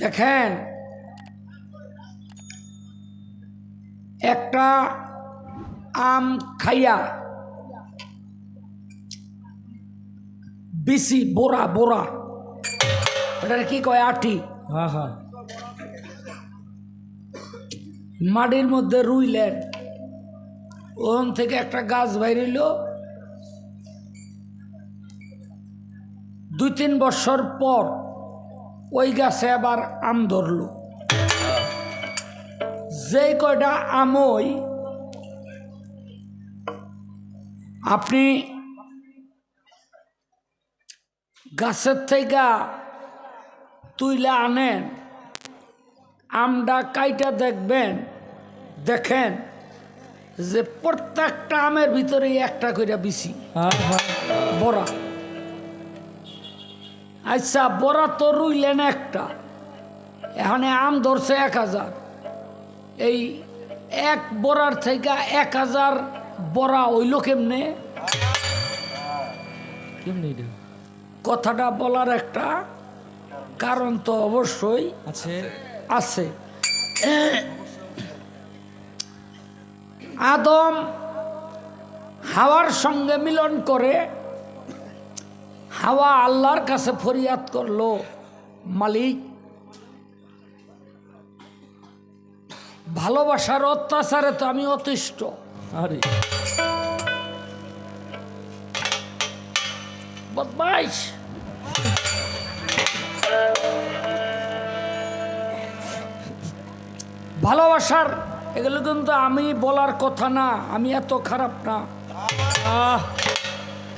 দেখেন। একটা আম খাইয়া বিসি বোরা বোরা ওটা কি কয়? আটি হ্যাঁ হ্যাঁ। মাটির মধ্যে রুইলেন। ওখান থেকে একটা গাছ বাইরিল। দুই তিন বছর পর ওই গাছে আবার আম ধরল। যেই কয়টা আমই আপনি গাছের থেকে তুইলে আনেন আমটা কাইটা দেখবেন দেখেন যে প্রত্যেকটা আমের ভিতরেই একটা করে বিসি হ্যাঁ হ্যাঁ। বড়া। আচ্ছা বড়া তো রুইলেন একটা। এখানে আম ধরছে এক হাজার। এই এক বড়ার থেকে এক হাজার বড়া হইল কেমনে? কেমনি কথাটা বলার একটা কারণ তো অবশ্যই আছে। আছে। আদম হাওয়ার সঙ্গে মিলন করে হাওয়া আল্লাহর কাছে ফরিয়াদ করল মালিক ভালোবাসার অত্যাচারে তো আমি অতিষ্ঠ। আরে। বদমাইশ। ভালোবাসার এগুলো কিন্তু আমি বলার কথা না আমি এত খারাপ না।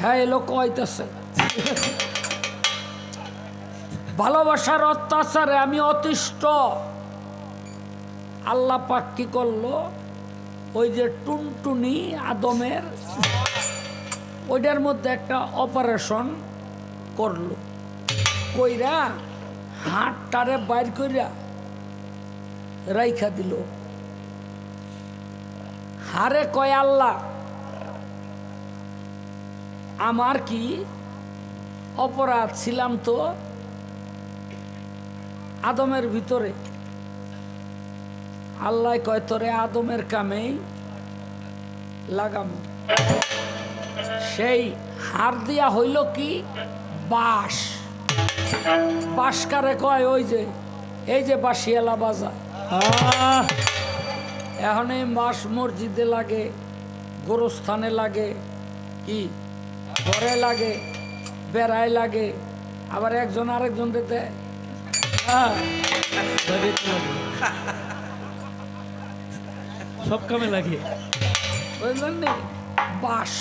হ্যাঁ এলো কইতেছে ভালোবাসার অত্যাচারে আমি অতিষ্ঠ। আল্লাহ পাক কি করল? ওই যে টুনটুনি আদমের ওইটার মধ্যে একটা অপারেশন করল। কইরা হাটটারে বাইর কইরা রাইখা দিল। হারে কয় আল্লাহ, আমার কি অপরাধ ছিলাম তো আদমের ভিতরে। আল্লাহ কয় তোরে আদমের কামেই লাগাম। সেই হার দিয়া হইল কি? বাঁশ। বাঁশ কারে কয়? ওই যে এই যে বাঁশিয়ালা বাজা এখন এই মাস মসজিদে লাগে গোরস্থানে লাগে কি? ঘরে লাগে। বেড়ায় লাগে। আবার একজন আরেকজন দেয় হ্যাঁ। সব কামে লাগে। বুঝলেন নি? বাস।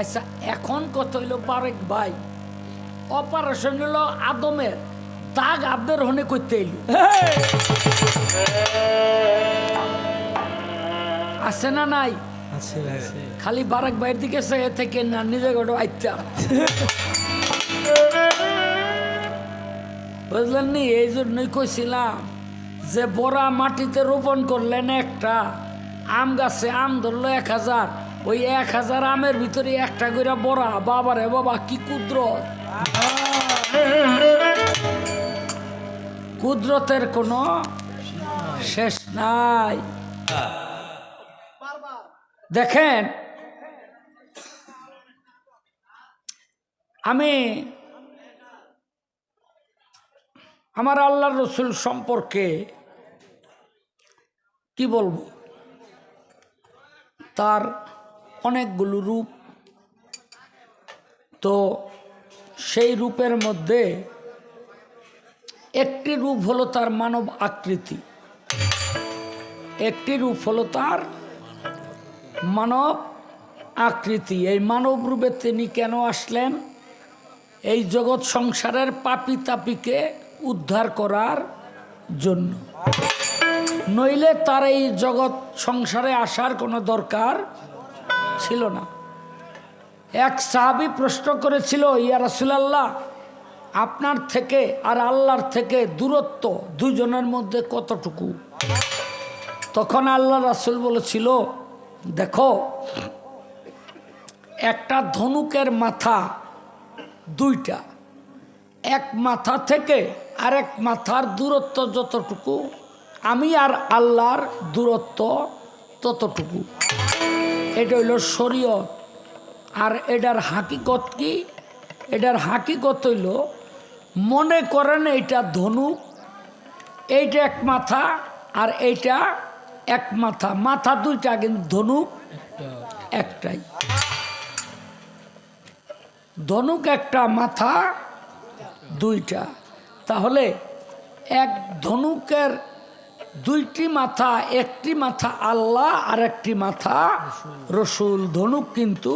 আচ্ছা এখন কত হইল বারেক ভাই। অপারেশন হলো আদমের। দাগ আপনার হনে করতে এলো আছে না নাই? খালি বারাক বাইর দিকে থেকে না নিজে গোটো আইতা বুঝলেন নি? এই জন্যই কইছিলাম যে বড়া মাটিতে রোপণ করলেন একটা আম গাছে আম ধরলো এক হাজার ওই এক হাজার আমের ভিতরে একটা করে বড়া। বাবা রে বাবা কি কুদরত। কুদরতের কোনো শেষ নাই। দেখেন, আমি আমার আল্লাহ রসুল সম্পর্কে কি বলব? তার অনেকগুলো রূপ। তো সেই রূপের মধ্যে একটি রূপ হলো তার মানব আকৃতি। একটি রূপ হলো তার মানব আকৃতি, এই মানব রূপে তিনি কেন আসলেন? এই জগৎ সংসারের পাপি তাপিকে উদ্ধার করার জন্য। নইলে তার এই জগৎ সংসারে আসার কোনো দরকার ছিল না। এক সাহাবি প্রশ্ন করেছিল, ইয়া রাসুলাল্লাহ, আপনার থেকে আর আল্লাহর থেকে দূরত্ব দুজনের মধ্যে কতটুকু? তখন আল্লাহ রাসুল বলেছিল দেখো, একটা ধনুকের মাথা দুইটা, এক মাথা থেকে আরেক মাথার দূরত্ব যতটুকু, আমি আর আল্লাহর দূরত্ব ততটুকু। এটা হইল শরীয়ত। আর এটার হাকিকত কি? এটার হাকিকত হইল, মনে করেন এইটা ধনুক, এইটা এক মাথা, আর এইটা এক মাথা মাথা দুইটা কিন্তু ধনুক একটাই। ধনুক একটা মাথা দুইটা। তাহলে এক ধনুকের দুইটি মাথা একটি মাথা আল্লাহ আর একটি মাথা রসুল। ধনুক কিন্তু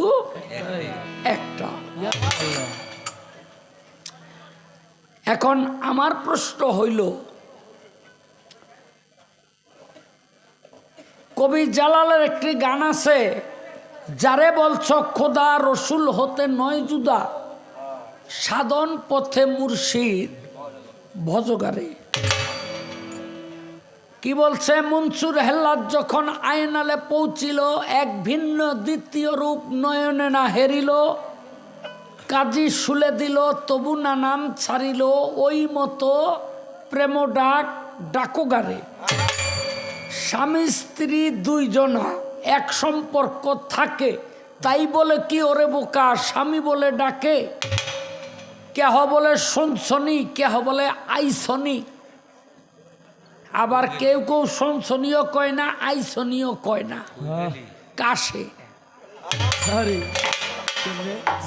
একটা। এখন আমার প্রশ্ন হইল কবি জালালের একটি গান আছে, যারে বলছ খোদা রসুল হতে নয় জুদা, সাধন পথে মুর্শিদ ভজগারে। কি বলছে মনসুর হেল্লাদ যখন আয়নালে পৌঁছিল, এক ভিন্ন দ্বিতীয় রূপ নয়নে না হেরিল, কাজী শুলে দিল, তবু না নাম ছাড়িল, ওই মতো প্রেম ডাক ডাকোগারে। স্বামী স্ত্রী দুইজনা এক সম্পর্ক থাকে তাই বলে কি ওরে বোকা? স্বামী বলে ডাকে কেহ বলে সনসনি কেহ বলে আইসনি আবার কেউ কেউ সনসনীয় কয় না আইসনীয় কয় না। কাশে।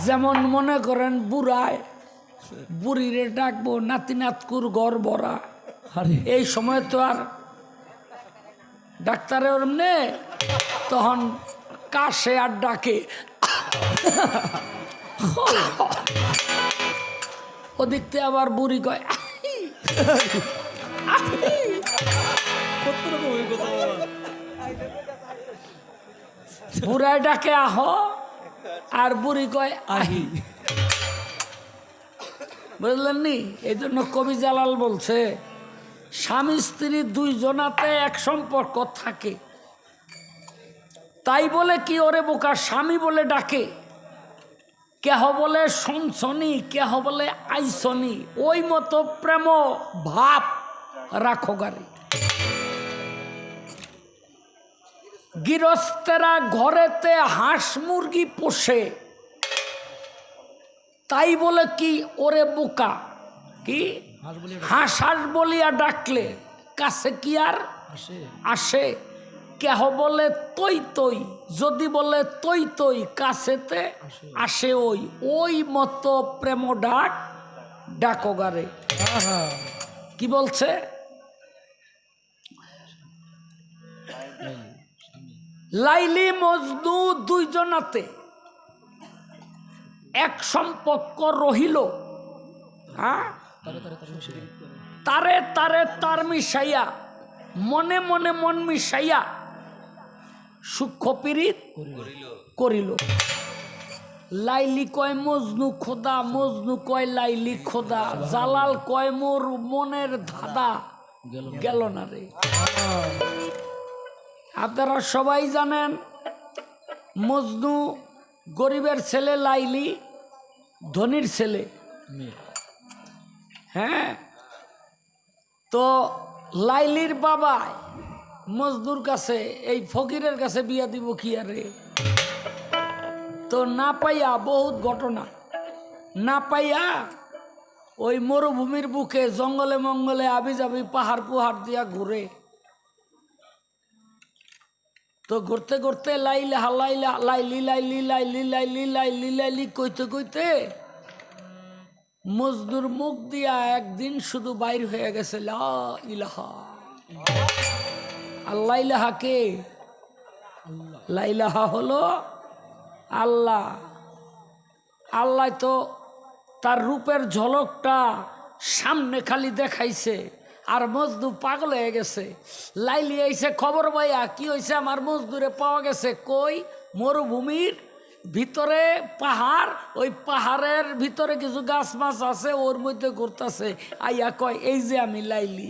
যেমন মনে করেন বুড়ায় বুড়িরে ডাকবো নাতি নাতকুর ঘর ভরা এই সময় তো আর ডাক্তারের এমনি তখন কাশে আর ডাকে। ওদিকতে আবার বুড়ি কয়। বুড়ায় ডাকে, আহ। আর বুড়ি কয়, আহি। বুঝলেন নি? এই জন্য কবি জালাল বলছে স্বামী স্ত্রী দুইজনাতে এক সম্পর্ক থাকে। তাই বলে কি ওরে বোকা, স্বামী বলে ডাকে। কেহ বলে সনসনি কেহ বলে আইসনি ওই মতো প্রেম ভাব রাখো গাড়ি। গৃহস্থেরা ঘরেতে হাঁস মুরগি পোষে। তাই বলে কি ওরে বোকা, কি? হাঁস হাঁস বলিয়া ডাকলে কাছে কি আর? আসে। কেহ বলে তৈ তৈ। যদি বলে তৈ তৈ কাছেতে? আসে। ওই ওই মতো প্রেম ডাক ডাকগারে। কি বলছে? লাইলি মজনু দুইজনাতে এক সম্পর্ক রহিল। হ্যাঁ? তারে তারে তারে মিশাইয়া মনে মনে মন মিশাইয়া সূক্ষ্ম পীড়িত করিল। লাইলি কয় মজনু খোদা মজনু কয় লাইলি খোদা জালাল কয় মোর মনের ধাঁধা গেল না রে। আপনারা সবাই জানেন মজনু গরিবের ছেলে লাইলি ধনির ছেলে। হ্যাঁ? তো লাইলির বাবা মজদুর কাছে, এই ফকিরের কাছে বিয়া দিব কি আরে তো না পাইয়া বহুত ঘটনা। না পাইয়া ওই মরুভূমির বুকে জঙ্গলে মঙ্গলে আবি যাবি পাহাড় পুহাড় দিয়া ঘুরে। তো ঘুরতে ঘুরতে লাইলা লাইলা লাইলি লাইলি লাইলি লাইলি লাইলি লাইলি কইতে কইতে মজদুর মুখ দিয়া একদিন শুধু বাইর হয়ে গেছে লা ইলাহা। আল্লাহ ইলাহা কে? লাইলাহা হলো আল্লাহ। আল্লাহ তো তার রূপের ঝলকটা সামনে খালি দেখাইছে আর মজদুর পাগল হয়ে গেছে। লাইলি আইছে খবর ভাইয়া কি হয়েছে আমার মজদুরে পাওয়া গেছে কই? মরুভূমির ভিতরে পাহাড়, ওই পাহাড়ের ভিতরে কিছু গাছ মাছ আছে, ওর মধ্যে ঘুরতেছে। আইয়া কয়, এই যে আমি লাইলি।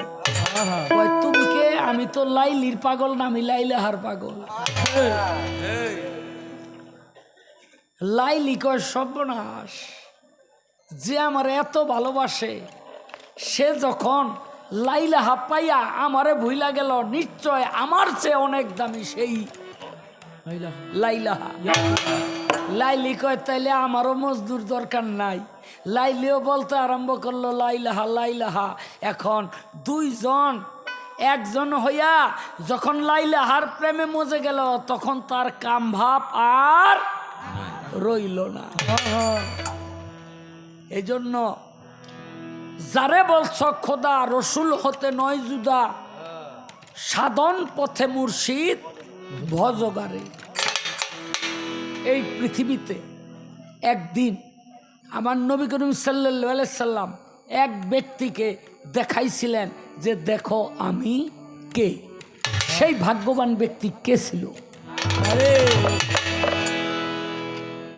কয় আমি তো লাইলির পাগল না, আমি লাইলাহার পাগল। লাইলি কয়, সর্বনাশ। যে আমার এত ভালোবাসে, সে যখন লাইলাহা পাইয়া আমারে ভুইলা গেল, নিশ্চয় আমার চেয়ে অনেক দামি সেই লাইলা লাইলাহা। লাইলি কয়, তাইলে আমারও মজদুর দরকার নাই। লাইলিও বলতে আরম্ভ করল, লাইলাহা লাইলাহা। এখন দুইজন, একজন হইয়া যখন লাইলাহার প্রেমে মজে গেল, তখন তার কাম ভাব আর রইল না। এই জন্য যারে বলছ, খোদা রসুল হতে নয় জুদা সাধন পথে মুর্শিদ ভজগারে। এই পৃথিবীতে একদিন আমার নবী করিম সাল্লা সাল্লাম এক ব্যক্তিকে দেখাইছিলেন যে দেখো আমি কে? সেই ভাগ্যবান ব্যক্তি কে ছিল? আরে!